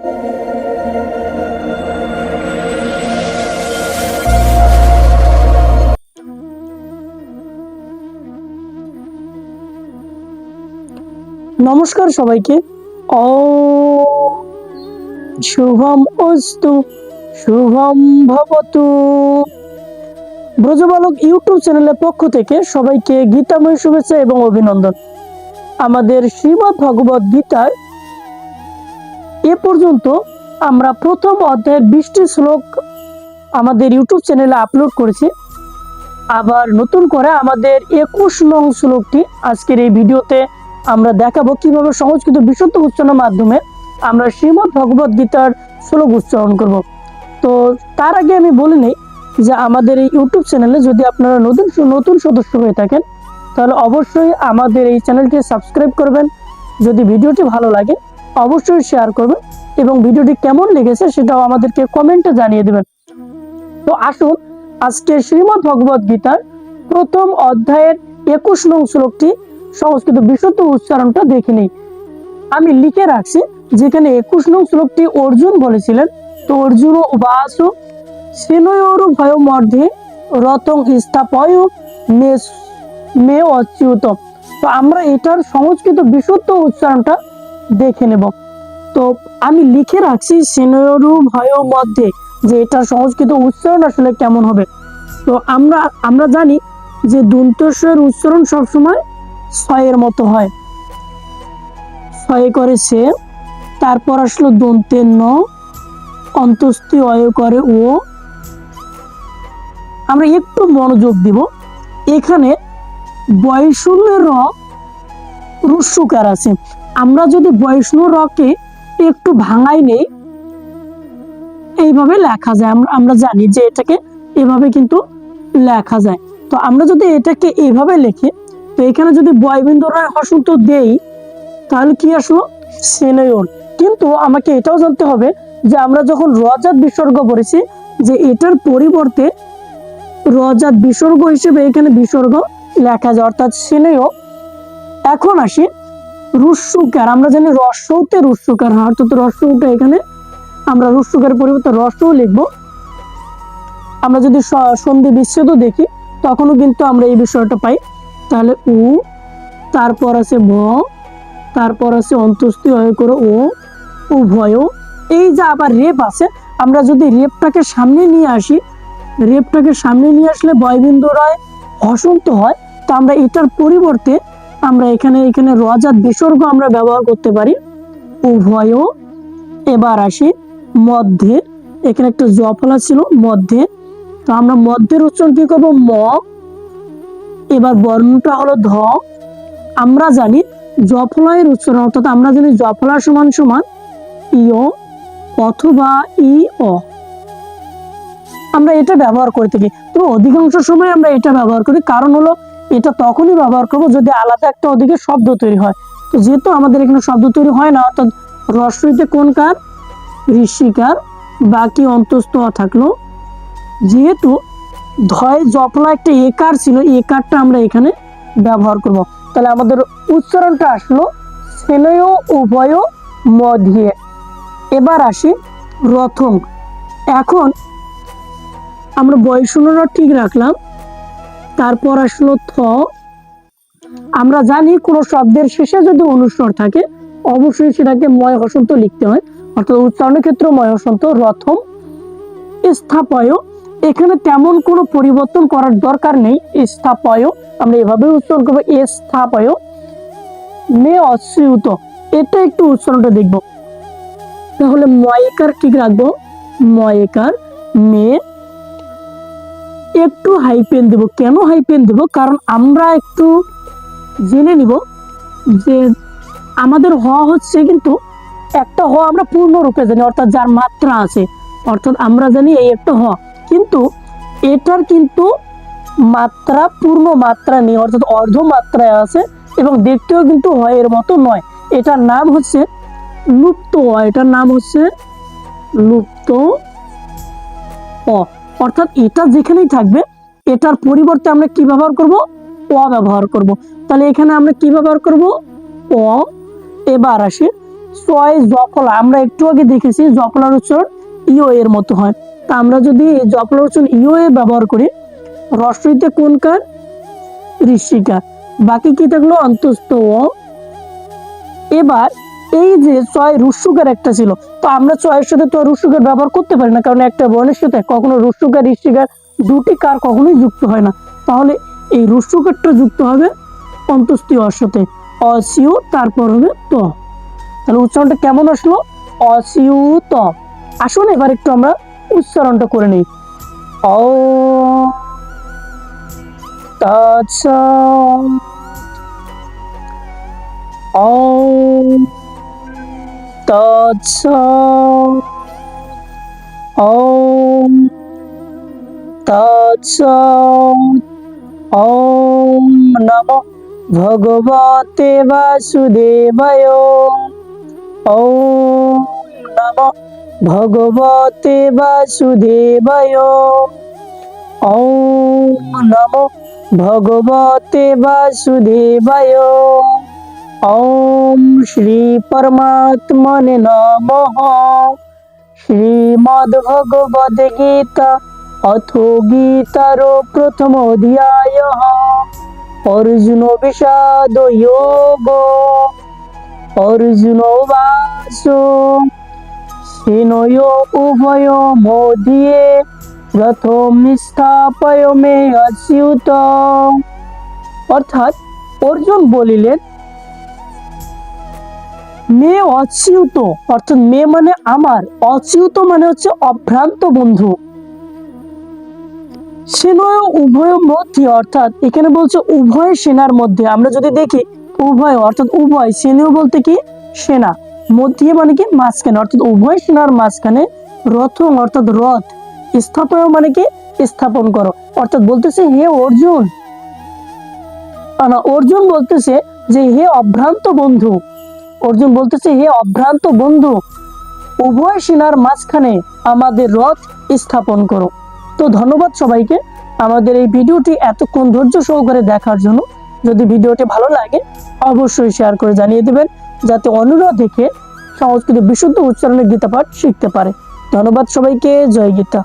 নমস্কার সবাইকে। ও শুভম অস্তু, শুভম ভবতু। ব্রজবালক ইউটিউব চ্যানেলের পক্ষ থেকে সবাইকে গীতাময় শুভেচ্ছা এবং অভিনন্দন। আমাদের শ্রীমদ্ ভগবত গীতার এ পর্যন্ত আমরা প্রথম অধ্যায়ের বিশটি শ্লোক আমাদের ইউটিউব চ্যানেলে আপলোড করেছি। আবার নতুন করে আমাদের একুশ নং শ্লোকটি আজকের এই ভিডিওতে আমরা দেখাবো কীভাবে সংস্কৃত বিশুদ্ধ উচ্চারণের মাধ্যমে আমরা শ্রীমদ্ ভগবত গীতার শ্লোক উচ্চারণ করব। তো তার আগে আমি বলে নিই যে আমাদের এই ইউটিউব চ্যানেলে যদি আপনারা নতুন নতুন সদস্য হয়ে থাকেন, তাহলে অবশ্যই আমাদের এই চ্যানেলটি সাবস্ক্রাইব করবেন। যদি ভিডিওটি ভালো লাগে অবশ্যই শেয়ার করবেন এবং ভিডিওটি কেমন লেগেছে সেটাও আমাদেরকে কমেন্টে জানিয়ে দেবেন। তো আসুন, আজকে শ্রীমদ্ ভগবত গীতার প্রথম অধ্যায়ের একুশ নং শ্লোকটি, সংস্কৃত বিশুদ্ধ উচ্চারণটা দেখে নেই। আমি লিখে রাখছি, যেখানে একুশ নং শ্লোকটি অর্জুন বলেছিলেন, তো অর্জুন উবাস সেনয়োরু ভয় মধ্যে রতং স্থাপয় মে অচ্যুত। তো আমরা এটার সংস্কৃত বিশুদ্ধ উচ্চারণটা দেখে নেব। তো আমি লিখে রাখছি সেনয়োরু ভয় মধ্যে যে এটার সংস্কৃত উচ্চারণ আসলে কেমন হবে। তো আমরা আমরা জানি যে দন্তস্বর উচ্চারণ সবসময় ছয়ের মতো হয়। ছয়ে করে সে, তারপর আসলো দন্তের ন, অন্তস্থি অয় করে ও। আমরা একটু মনোযোগ দিব। এখানে বৈষ্ণবের র রুস্যকার আছে। আমরা যদি বৈষ্ণব রকে একটু ভাঙাই নেই, এইভাবে লেখা যায়। আমরা জানি যে এটাকে এভাবে কিন্তু লেখা যায়। তো আমরা যদি এটাকে এভাবে লিখি, তো এখানে যদি বয়বিন্দু রায় হসন্ত দেই, তাহলে কি আসলো? সেনয়ন। কিন্তু আমাকে এটাও জানতে হবে যে আমরা যখন রজাত বিসর্গ পড়েছি যে এটার পরিবর্তে রজাত বিসর্গ হিসেবে এখানে বিসর্গ লেখা যায়। অর্থাৎ সেনয় এখন আসি রুস্যকার আমরা জানি রস্যতে রুস্যকার হয়, অর্থাৎ রস্যটা এখানে আমরা রুস্যকার পরিবর্তে রস্যও লিখব। আমরা যদি সন্ধি বিচ্ছেদও দেখি, তখনও কিন্তু আমরা এই বিষয়টা পাই। তাহলে উ, তারপর আছে ভ, তারপর আছে অন্তস্থি, অয় করে ও, উভয়। এই যে আবার রেপ আছে, আমরা যদি রেপটাকে সামনে নিয়ে আসি, রেপটাকে সামনে নিয়ে আসলে বয়বিন্দু রায় হসন্ত হয়, তো আমরা এটার পরিবর্তে আমরা এখানে এখানে রজাত বিসর্গ আমরা ব্যবহার করতে পারি। উভয় এবার আসি মধ্যে। এখানে একটা জফলা ছিল, মধ্যে। তো আমরা মধ্যের উচ্চারণ কি করব? ম। এবার বর্ণটা হলো ধ। আমরা জানি জফলয়ের উচ্চারণ, অর্থাৎ আমরা জানি জফলা সমান সমান ইয় অথবা ই অ। আমরা এটা ব্যবহার করে থাকি। তবে অধিকাংশ সময় আমরা এটা ব্যবহার করি। কারণ হলো এটা তখনই ব্যবহার করব যদি আলাদা একটা ওদিকে শব্দ তৈরি হয়। তো যেহেতু আমাদের এখানে শব্দ তৈরি হয় না, অর্থাৎ রস্বইতে কোন কার? ঋষিকার বাকি অন্তস্থ থাকল। যেহেতু ধয় জপলা একটা একার ছিল একারটা আমরা এখানে ব্যবহার করব। তাহলে আমাদের উচ্চারণটা আসলো সেনয় উভয় মধ্যে। এবার আসি রথম। এখন আমরা বয়সুনরা ঠিক রাখলাম। তারপর আসলো থ। আমরা জানি কোনো শব্দের শেষে যদি অনুস্বর থাকে, অবশ্যই সেটাকে ময় হসন্ত লিখতে হয়। অর্থাৎ উচ্চারণের ক্ষেত্রে ময় হসন্ত, রথম, স্থাপয়। এখানে তেমন কোনো পরিবর্তন করার দরকার নেই। স্থাপয়, আমরা এভাবে উচ্চারণ করব। স্থাপয়, মে অশ্রিউত এটা একটু উচ্চারণটা দেখব। তাহলে ময়কার ঠিক রাখব। ময়কার মে একটু হাইপেন দেব। কেন হাইপেন দেব? কারণ আমরা একটু জেনে নিব যে আমাদের হ হচ্ছে কিন্তু একটা হ আমরা পূর্ণরূপে জানি, অর্থাৎ যার মাত্রা আছে। অর্থাৎ আমরা জানি এই একটা হ। কিন্তু এটার কিন্তু মাত্রা, পূর্ণ মাত্রা নেই, অর্থাৎ অর্ধ মাত্রায় আছে এবং দেখতেও কিন্তু হয়ের মতো নয়। এটার নাম হচ্ছে লুপ্ত অ এটার নাম হচ্ছে লুপ্ত অ অর্থাৎ এটা যেখানেই থাকবে, এটার পরিবর্তে আমরা কি ব্যবহার করব? অ ব্যবহার করব। তাহলে এখানে আমরা কি ব্যবহার করব? অ। এবার আসি। ছয় জফলা আমরা একটু আগে দেখেছি জফলার উচ্চারণ ইও এর মতো হয়। তা আমরা যদি জফলার উচ্চারণ ইও এ ব্যবহার করি রস্বইতে কোন কার? ঋষিকা বাকি কি থাকল? অন্তস্থ অ এবার এই যে ছয় রুসুকার একটা ছিল, তো আমরা ছয়ের সাথে তো রুসুকার ব্যবহার করতে পারি না, কারণ একটা বর্ণের সাথে কখনো রুসুকার ঋষিকার দুটি কার কখনোই যুক্ত হয় না। তাহলে এই রুসুকারটা যুক্ত হবে অন্তস্থি অর সাথে অসিউ তারপর হবে ত। তাহলে উচ্চারণটা কেমন আসলো? অসিউ ত। আসুন এবার একটু আমরা উচ্চারণটা করে নিই। অ তৎস ॐ তৎস ওম তৎস ওম নমো ভগবতে বাসুদেবায়। ওম নমো ভগবতে বাসুদেবায়। ওম নমো ভগবতে বাসুদেবায়। নমঃ শ্রীমদ্ ভগবদ গীতা অথ গীতার প্রথম অধ্যায় অর্জুন বিষাদ যোগ অর্জুন বাস সেনয় উভয় মোদিয়ে রথম নিস্থাপয় মে অচ্যুত অর্থাৎ অর্জুন বলিলেন মেয়ে অচিউত অর্থাৎ মেয়ে মানে আমার অচিউত মানে হচ্ছে অভ্রান্ত বন্ধু। সেনয় উভয় মধ্যে, অর্থাৎ এখানে বলছে উভয় সেনার মধ্যে, আমরা যদি দেখি উভয়, অর্থাৎ উভয়, সেনীয় বলতে কি? সেনা। মধ্যে মানে কি? মাঝখানে, অর্থাৎ উভয় সেনার মাঝখানে রথ, অর্থাৎ রথ, স্থাপন মানে কি? স্থাপন করো। অর্থাৎ বলতেছে, হে অর্জুন। অর্জুন বলতেছে যে, হে অভ্রান্ত বন্ধু। অর্জুন বলতেছে, হে অভ্রান্ত বন্ধু, উভয় সেনার মাঝখানে আমাদের রথ স্থাপন করো। তো ধন্যবাদ সবাইকে আমাদের এই ভিডিওটি এতক্ষণ ধৈর্য সহকারে দেখার জন্য। যদি ভিডিওটি ভালো লাগে, অবশ্যই শেয়ার করে জানিয়ে দেবেন, যাতে অন্যরা দেখে সংস্কৃত বিশুদ্ধ উচ্চারণের গীতা পাঠ শিখতে পারে। ধন্যবাদ সবাইকে, জয় গীতা।